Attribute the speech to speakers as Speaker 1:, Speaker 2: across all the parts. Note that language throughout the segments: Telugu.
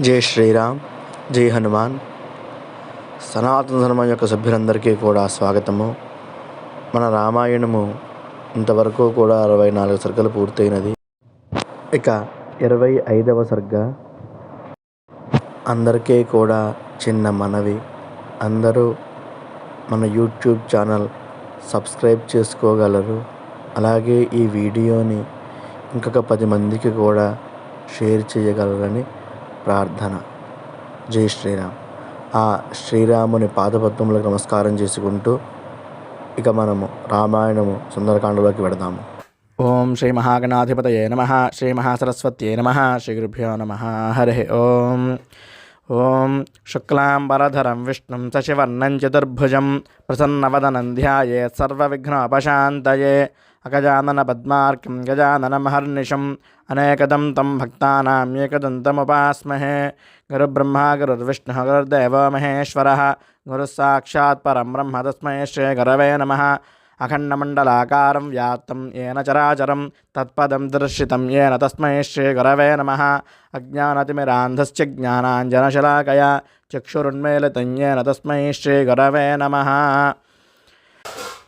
Speaker 1: జై శ్రీరామ్ జై హనుమాన్. సనాతన ధర్మం యొక్క సభ్యులందరికీ కూడా స్వాగతము. మన రామాయణము ఇంతవరకు కూడా అరవై నాలుగు సర్గలు పూర్తయినది. ఇక ఇరవై ఐదవ సర్గ. అందరికీ కూడా చిన్న మనవి. అందరూ మన యూట్యూబ్ ఛానల్ సబ్స్క్రైబ్ చేసుకోగలరు. అలాగే ఈ వీడియోని ఇంకొక పది మందికి కూడా షేర్ చేయగలరని ప్రార్థన. జై శ్రీరామ్. ఆ శ్రీరాముని పాదపద్మములకు నమస్కారం చేసుకుంటూ ఇక మనము రామాయణము సుందరకాండలోకి వెడదాము.
Speaker 2: ఓం శ్రీ మహాగణాధిపతయే నమ. శ్రీ మహాసరస్వత్యే నమ. శ్రీ గురుభ్యో నమ. హరి ఓం. ఓం శుక్లాంబరధరం విష్ణుం సశివర్ణం చతుర్భుజం ప్రసన్నవదనం ధ్యాయే సర్వవిఘ్నోపశాంతయే अगजानन अगजाननपद्मार्कं गजाननमहर्निशम् अनेकदं तं भक्तानाम्येकदन्तमुपास्महे गुरुब्रह्मा, गुरुर्विष्णुः, गुरुर्देव महेश्वरः। गुरुस्साक्षात् परं ब्रह्म तस्मै श्रीगुरवे नमः। अखण्डमण्डलाकारं व्याप्तं येन चराचरं, तत्पदं दर्शितं येन तस्मै श्रीगुरवे नमः। अज्ञानतिमिरान्धस्य ज्ञानाञ्जनशलाकया चक्षुरुन्मेलितं येन तस्मै श्रीगुरवे नमः।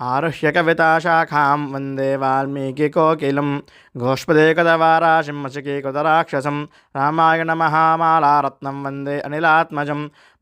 Speaker 2: आरुह्य कविताशाखां वंदे वाल्मीकिकोकिलं गोष्पदेकदवाराशिं मशिकीकृतराक्षसं रामायणमहामालारत्नं वंदे अनिलात्मजं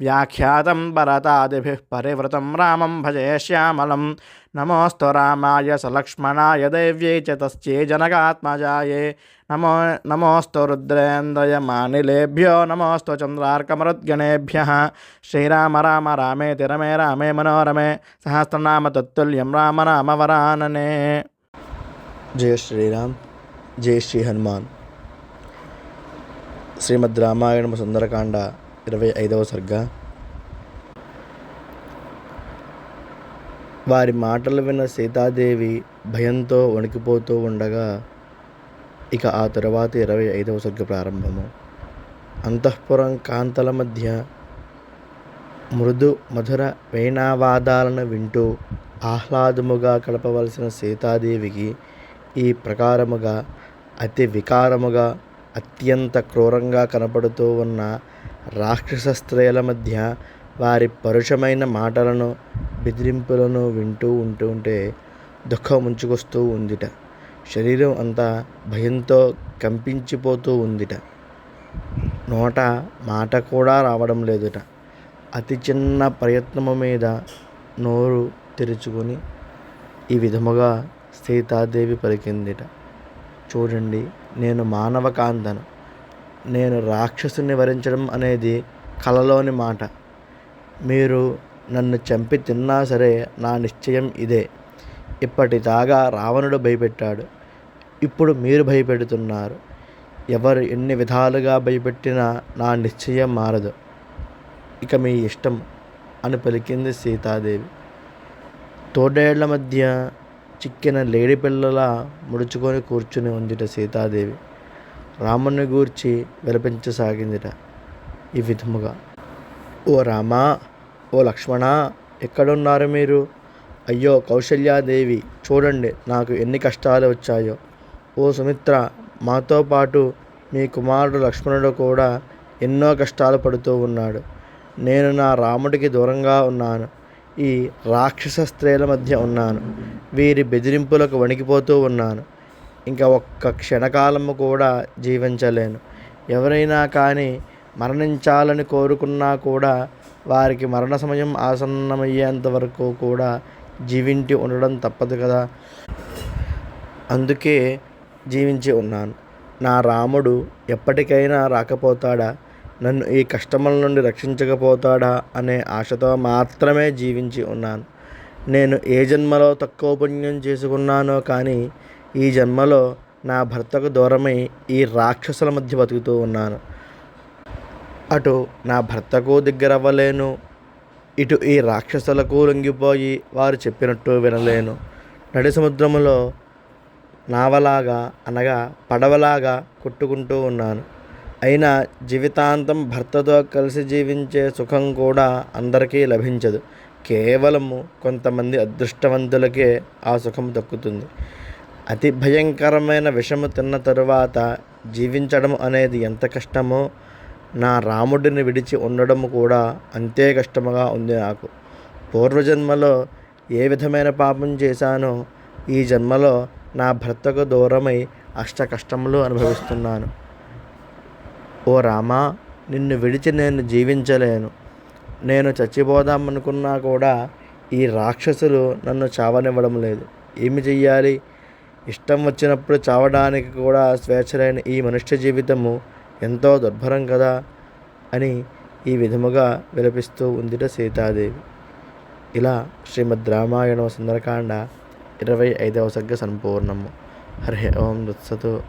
Speaker 2: వ్యాఖ్యాతం భరతాది పరివృతం రామం భజే శ్యామలం. నమోస్తు రామాయ సలక్ష్మణాయ దైవ్యై చ తస్యే జనకాత్మజాయే. నమో నమోస్తు రుద్రేంద్రయమానిలేభ్యో నమోస్తు చంద్రార్కమరుద్గణేభ్య. శ్రీరామ రామ రామేతి రమే రామే మనోరమే. సహస్రనామ తత్తుల్యం రామ రామ వరాననే.
Speaker 1: జయ శ్రీరామ్ జయ శ్రీ హనుమాన్. శ్రీమద్ రామాయణ సుందరకాండ ఇరవై ఐదవ సర్గ వారి మాటలు విన్న సీతాదేవి భయంతో వణికిపోతూ ఉండగా ఇక ఆ తరువాత ఇరవై ఐదవ సర్గ ప్రారంభము. అంతఃపురం కాంతల మధ్య మృదు మధుర వేణావాదాలను వింటూ ఆహ్లాదముగా కలపవలసిన సీతాదేవికి ఈ ప్రకారముగా అతి వికారముగా అత్యంత క్రూరంగా కనపడుతూ ఉన్న రాక్షస స్త్రీల మధ్య వారి పరుషమైన మాటలను బెదిరింపులను వింటూ ఉంటూ ఉంటే దుఃఖం ముంచుకొస్తూ ఉందిట. శరీరం అంతా భయంతో కంపించిపోతూ ఉందిట. నోట మాట కూడా రావడం లేదుట. అతి చిన్న ప్రయత్నము మీద నోరు తెరుచుకొని ఈ విధముగా సీతాదేవి పలికిందిట. చూడండి నేను మానవ కాంతను. నేను రాక్షసుని వరించడం అనేది కలలోని మాట. మీరు నన్ను చంపి తిన్నా సరే నా నిశ్చయం ఇదే. ఇప్పటిదాకా రావణుడు భయపెట్టాడు. ఇప్పుడు మీరు భయపెడుతున్నారు. ఎవరు ఎన్ని విధాలుగా భయపెట్టినా నా నిశ్చయం మారదు. ఇక మీ ఇష్టం అని పలికింది సీతాదేవి. తోడేళ్ళ మధ్య చిక్కిన లేడి పిల్లల ముడుచుకొని కూర్చుని ఉందిట సీతాదేవి. రాముని గూర్చి విలపించసాగిందిట ఈ విధముగా. ఓ రామా ఓ లక్ష్మణ ఎక్కడున్నారు మీరు? అయ్యో కౌశల్యాదేవి చూడండి నాకు ఎన్ని కష్టాలు వచ్చాయో. ఓ సుమిత్ర మాతో పాటు మీ కుమారుడు లక్ష్మణుడు కూడా ఎన్నో కష్టాలు పడుతూ ఉన్నాడు. నేను నా రాముడికి దూరంగా ఉన్నాను. ఈ రాక్షస స్త్రీల మధ్య ఉన్నాను. వీరి బెదిరింపులకు వణికిపోతూ ఉన్నాను. ఇంకా ఒక్క క్షణకాలము కూడా జీవించలేను. ఎవరైనా కానీ మరణించాలని కోరుకున్నా కూడా వారికి మరణ సమయం ఆసన్నమయ్యేంత వరకు కూడా జీవించి ఉండడం తప్పదు కదా. అందుకే జీవించి ఉన్నాను. నా రాముడు ఎప్పటికైనా రాకపోతాడా? నన్ను ఈ కష్టముల నుండి రక్షించకపోతాడా? అనే ఆశతో మాత్రమే జీవించి ఉన్నాను. నేను ఏ జన్మలో తక్కువ పుణ్యం చేసుకున్నానో కానీ ఈ జన్మలో నా భర్తకు దూరమై ఈ రాక్షసుల మధ్య బతుకుతూ ఉన్నాను. అటు నా భర్తకు దగ్గర అవ్వలేను ఇటు ఈ రాక్షసులకు లొంగిపోయి వారు చెప్పినట్టు వినలేను. నడి సముద్రములో నావలాగా అనగా పడవలాగా కొట్టుకుంటూ ఉన్నాను. అయినా జీవితాంతం భర్తతో కలిసి జీవించే సుఖం కూడా అందరికీ లభించదు. కేవలము కొంతమంది అదృష్టవంతులకే ఆ సుఖం దక్కుతుంది. అతి భయంకరమైన విషము తిన్న తరువాత జీవించడం అనేది ఎంత కష్టమో నా రాముడిని విడిచి ఉండడం కూడా అంతే కష్టముగా ఉంది నాకు. పూర్వజన్మలో ఏ విధమైన పాపం చేశానో ఈ జన్మలో నా భర్తకు దూరమై అష్ట కష్టములు అనుభవిస్తున్నాను. ఓ రామా నిన్ను విడిచి నేను జీవించలేను. నేను చచ్చిపోదామనుకున్నా కూడా ఈ రాక్షసులు నన్ను చావనివ్వడం లేదు. ఏమి చెయ్యాలి? ఇష్టం వచ్చినప్పుడు చావడానికి కూడా స్వేచ్ఛలైన ఈ మనుష్య జీవితము ఎంతో దుర్భరం కదా అని ఈ విధముగా విలపిస్తూ ఉందిట సీతాదేవి. ఇలా శ్రీమద్ రామాయణం సుందరకాండ ఇరవై ఐదవ సగ్గ సంపూర్ణము. హరి ఓం దత్సతు